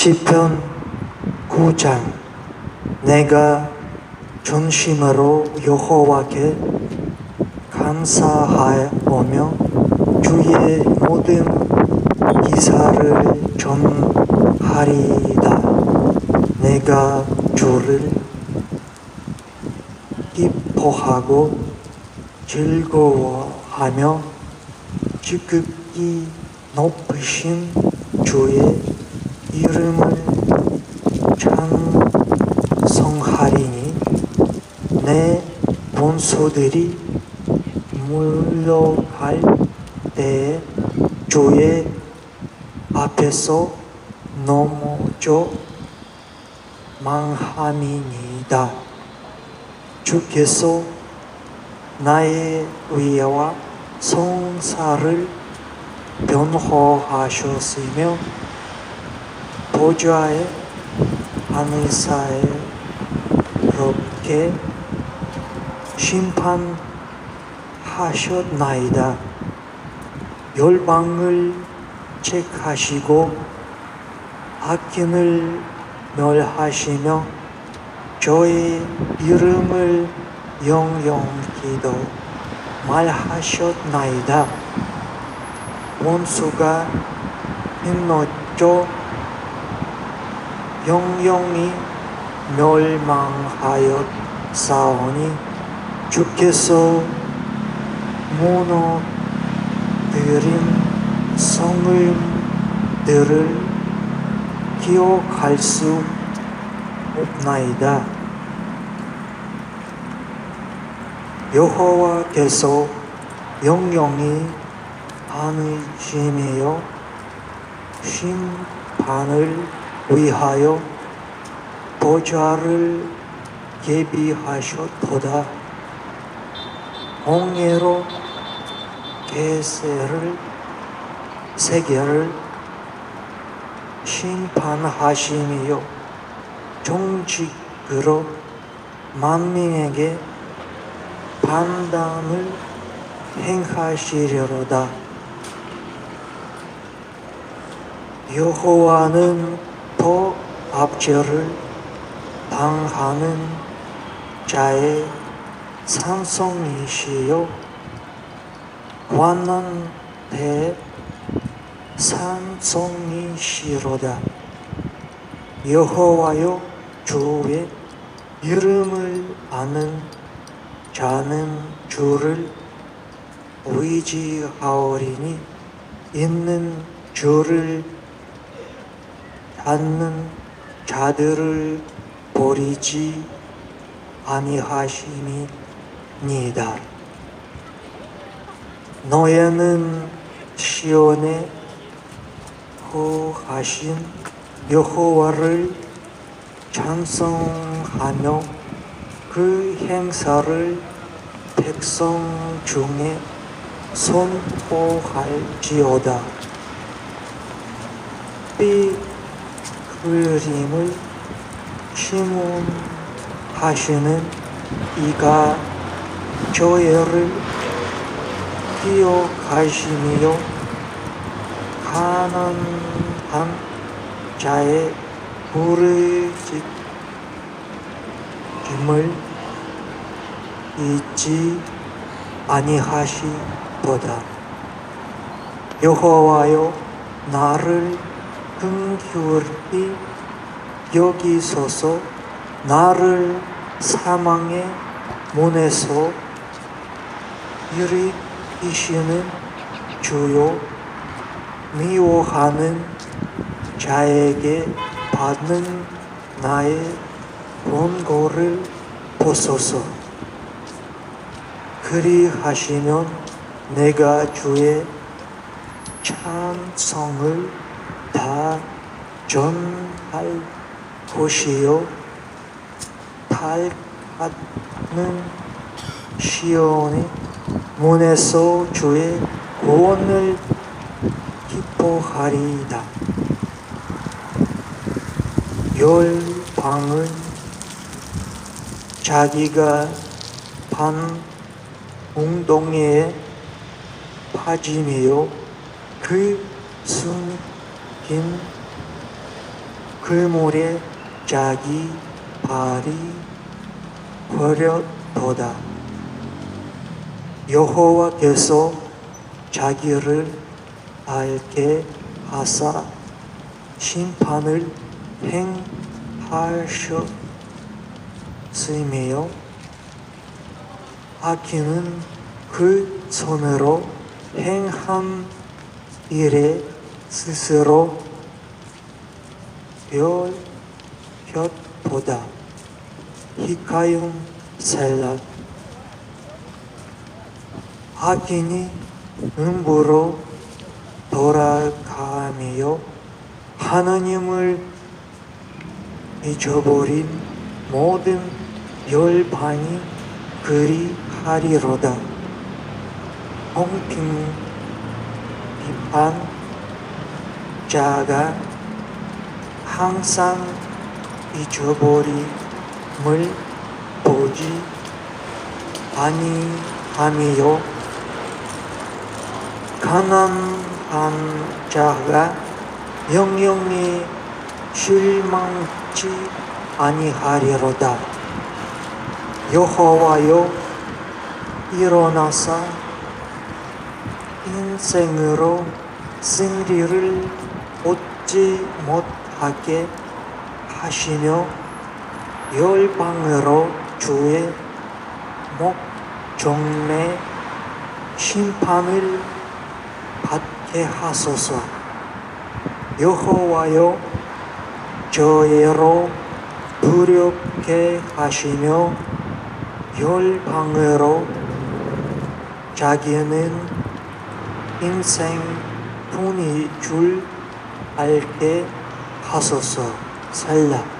시편 9장 내가 전심으로 여호와께 감사하오며 주의 모든 기사를 전하리이다. 내가 주를 기뻐하고 즐거워하며 지극히 높으신 주의 이름을 찬송하리니 내 본소들이 물러갈 때에 주의 앞에서 넘어져 망함이니이다. 주께서 나의 위와 성사를 변호하셨으며 보좌에 하늘사에롭게 심판하셨나이다. 열방을 책하시고 악인을 멸하시며 저의 이름을 영영히도 말하셨나이다. 원수가 흰노조 영영이 멸망하였사오니 주께서 무너뜨린 성을들을 기억할 수 없나이다. 여호와께서 영영이 하늘심이여 심판을 위하여 보좌를 예비하셨도다. 홍해로 개세를 세계를 심판하심이요 정직으로 만민에게 판단을 행하시려로다. 여호와는 더 압제를 당하는 자의 산성이시요 관난 대 산성이시로다. 여호와여 주의 이름을 아는 자는 주를 의지하오리니 있는 주를 찾는 자들을 버리지 아니하시니이다. 너희는 시온에 거하신 여호와를 찬송하며 그 행사를 백성 중에 선포할지어다. 그림을 심음하시는 이가 저희를 기억하시며 가난한 자의 부르짖음을 잊지 아니하시도다. 여호와여 나를 긍휼히 여기소서 나를 사망의 문에서 일으키시는 주요 미워하는 자에게 받는 나의 원고를 보소서 그리하시면 내가 주의 찬성을 다 전할 것이요 탈하는 시온의 문에서 주의 구원을 기뻐하리이다. 열방은 자기가 반 웅덩이에 빠짐이요 그숨 긴 그물에 자기 발이 버려도다. 여호와께서 자기를 알게 하사 심판을 행하셨으며 아기는 그 손으로 행한 일에 스스로 별볕보다 히카용 셀라 아긴이 음부로 돌아가며 하나님을 잊어버린 모든 열반이 그리하리로다. 공평 비판 자가 항상 잊어버림을 보지 아니하며 가난한 자가 영영에 실망치 아니하리로다. 여호와여 일어나사 인생으로 승리를 얻지 못하게 하시며 열방으로 주의 목종래 심판을 받게 하소서. 여호와여 저애로 두렵게 하시며 열방으로 자기는 인생 분이 줄 알게 하소서 살라